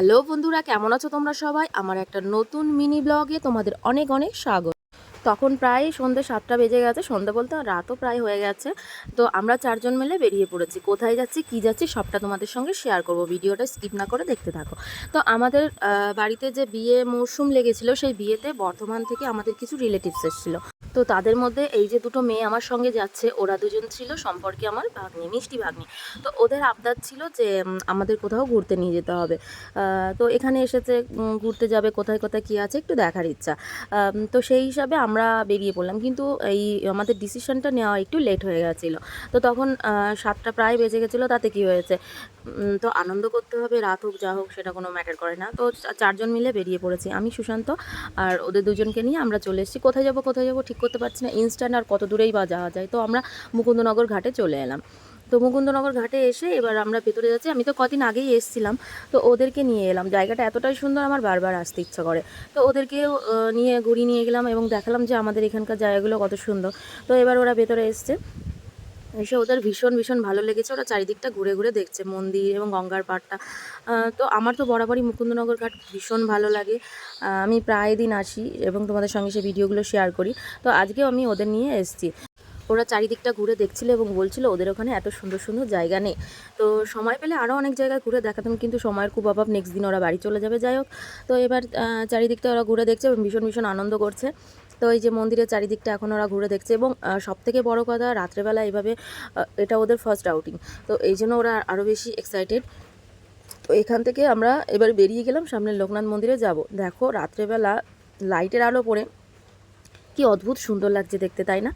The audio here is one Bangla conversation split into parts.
হ্যালো বন্ধুরা, কেমন আছো তোমরা সবাই? আমার একটা নতুন মিনি ব্লগে তোমাদের অনেক অনেক স্বাগত। তখন প্রায় সন্ধ্যে সাতটা বেজে গেছে সন্ধ্যে বলতে রাতও প্রায় হয়ে গেছে। তো আমরা চারজন মিলে বেরিয়ে পড়েছি। কোথায় যাচ্ছি, কী যাচ্ছি, সবটা তোমাদের সঙ্গে শেয়ার করব। ভিডিওটা স্কিপ না করে দেখতে থাকো। তো আমাদের বাড়িতে যে বিয়ে মরশুম লেগেছিল, সেই বিয়েতে বর্ধমান থেকে আমাদের কিছু রিলেটিভস এসেছিল। তো তাদের মধ্যে এই যে দুটো মেয়ে আমার সঙ্গে যাচ্ছে, ওরা দুজন ছিল সম্পর্কে আমার ভাগ্নি, মিষ্টি ভাগ্নি। তো ওদের আবদার ছিল যে আমাদের কোথাও ঘুরতে নিয়ে যেতে হবে। তো এখানে এসেছে ঘুরতে যাবে, কোথায় কোথায় কী আছে একটু দেখার ইচ্ছা। তো সেই হিসাবে আমরা বেরিয়ে পড়লাম। কিন্তু এই আমাদের ডিসিশনটা নেওয়া একটু লেট হয়ে গেছিল। তো তখন সাতটা প্রায় বেজে গেছিল, তাতে কি হয়েছে? তো আনন্দ করতে হবে, রাত হোক, যা হোক, সেটা কোনো ম্যাটার করে না। তো চারজন মিলে বেরিয়ে পড়েছি আমি, সুশান্ত, আর ওদের দুজনকে নিয়ে আমরা চলে এসেছি। কোথায় যাব, কোথায় যাব, ঠিক করতে পারছি না। ইনস্ট্যান্ট আর কত দূরেই বা যাওয়া যায়। তো আমরা মুকুন্দনগর ঘাটে চলে এলাম। তো মুকুন্দনগর ঘাটে এসে এবার আমরা ভেতরে যাচ্ছি। আমি তো কদিন আগেই এসেছিলাম। তো ওদেরকে নিয়ে এলাম। জায়গাটা এতটাই সুন্দর, আমার বারবার আসতে ইচ্ছা করে। তো ওদেরকেও নিয়ে ঘুরিয়ে নিয়ে গেলাম এবং দেখালাম যে আমাদের এখানকার জায়গাগুলো কত সুন্দর। তো এবার ওরা ভেতরে এসছে। এসে ওদের ভীষণ ভীষণ ভালো লেগেছে। ওরা চারিদিকটা ঘুরে ঘুরে দেখছে মন্দির এবং গঙ্গার পাড়টা। তো আমার তো বরাবরই মুকুন্দনগর ঘাট ভীষণ ভালো লাগে। আমি প্রায় দিন আসি এবং তোমাদের সঙ্গে সে ভিডিওগুলো শেয়ার করি। তো আজকেও আমি ওদের নিয়ে এসেছি। ওরা চারিদিকটা ঘুরে দেখছিল এবং বলছিল, ওদের ওখানে এত সুন্দর সুন্দর জায়গা নেই। তো সময় পেলে আরও অনেক জায়গায় ঘুরে দেখাতাম, কিন্তু সময়ের খুব অভাব। নেক্সট দিন ওরা বাড়ি চলে যাবে, যাই হোক। তো এবার চারিদিকটা ওরা ঘুরে দেখছে এবং ভীষণ ভীষণ আনন্দ করছে। তো এই যে মন্দিরের চারিদিকটা এখন ওরা ঘুরে দেখছে এবং সব থেকে বড় কথা, রাত্রেবেলা এইভাবে এটা ওদের ফার্স্ট আউটিং তো এই জন্য ওরা আরও বেশি এক্সাইটেড তো এখান থেকে আমরা এবার বেরিয়ে গেলাম সামনের লোকনাথ মন্দিরে যাব। দেখো, রাত্রেবেলা লাইটের আলো পড়ে। কি অদ্ভুত সুন্দর লাগছে দেখতে, তাই না?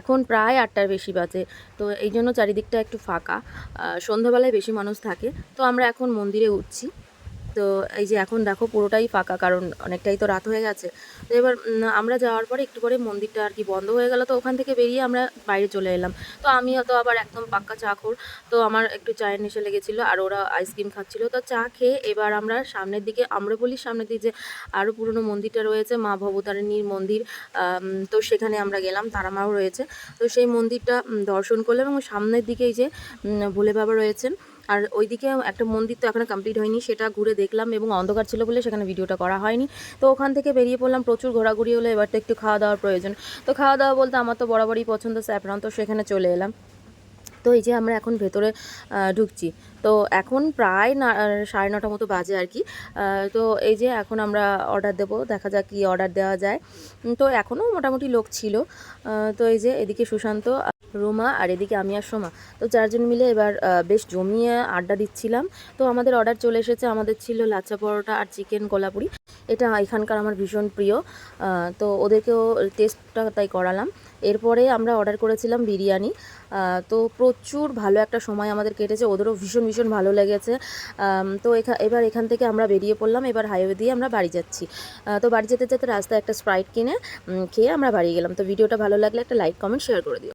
এখন প্রায় আটটার বেশি বাজে, তো এই জন্য চারিদিকটা একটু ফাঁকা। সন্ধ্যাবেলায় বেশি মানুষ থাকে, তো আমরা এখন মন্দিরে উঠছি। তো এই যে এখন দেখো পুরোটাই ফাঁকা, কারণ অনেকটাই তো রাত হয়ে গেছে। তো এবার আমরা যাওয়ার পরে একটু পরে মন্দিরটা আর কি বন্ধ হয়ে গেল, তো ওখান থেকে বেরিয়ে আমরা বাইরে চলে এলাম। তো আমি তো আবার একদম পাক্কা চা খোর তো আমার একটু চায়ের নেশা লেগেছিলো আর ওরা আইসক্রিম খাচ্ছিল। তো চা খেয়ে এবার আমরা সামনের দিকে, আমরা বলি সামনের দিকে যে আরও পুরনো মন্দিরটা রয়েছে, মা ভবতারিণীর মন্দির তো সেখানে আমরা গেলাম, তারামাও রয়েছে। তো সেই মন্দিরটা দর্শন করলাম এবং সামনের দিকে এই যে ভোলে বাবা রয়েছেন। আর ওইদিকে একটা মন্দির তো এখানে কমপ্লিট হয়নি, সেটা ঘুরে দেখলাম এবং অন্ধকার ছিল বলে সেখানে ভিডিওটা করা হয়নি। তো ওখান থেকে বেরিয়ে পড়লাম, প্রচুর ঘোরাঘুরি হলো, এবার তো একটু খাওয়া দাওয়ার প্রয়োজন। তো খাওয়া দাওয়া বলতে আমার তো বরাবরই পছন্দ স্যাপরান তো সেখানে চলে এলাম। তো এই যে আমরা এখন ভেতরে ঢুকছি। তো এখন প্রায় না সাড়ে নটা মতো বাজে আর কি। তো এই যে এখন আমরা অর্ডার দেবো, দেখা যাক কি অর্ডার দেওয়া যায়। তো এখনও মোটামুটি লোক ছিল। তো এই যে এদিকে সুশান্ত, রোমা আর এদিকে আমি আর সোমা। তো চারজন মিলে এবার বেশ জমিয়ে আড্ডা দিচ্ছিলাম। তো আমাদের অর্ডার চলে এসেছে, আমাদের ছিল লাচ্চা পরোটা আর চিকেন কোলাপুরি এটা এখানকার আমার ভীষণ প্রিয়। তো ওদেরকেও টেস্টটা তাই করালাম। এরপরে আমরা অর্ডার করেছিলাম বিরিয়ানি। তো প্রচুর ভালো একটা সময় আমাদের কেটেছে। ওদেরও ভীষণ ভীষণ ভালো লেগেছে। তো এবার এখান থেকে আমরা বেরিয়ে পড়লাম, এবার হাইওয়ে দিয়ে আমরা বাড়ি যাচ্ছি। তো বাড়ি যেতে যেতে রাস্তায় একটা স্প্রাইট কিনে খেয়ে আমরা বাড়ি গেলাম। তো ভিডিওটা ভালো লাগলে একটা লাইক কমেন্ট শেয়ার করে দিও।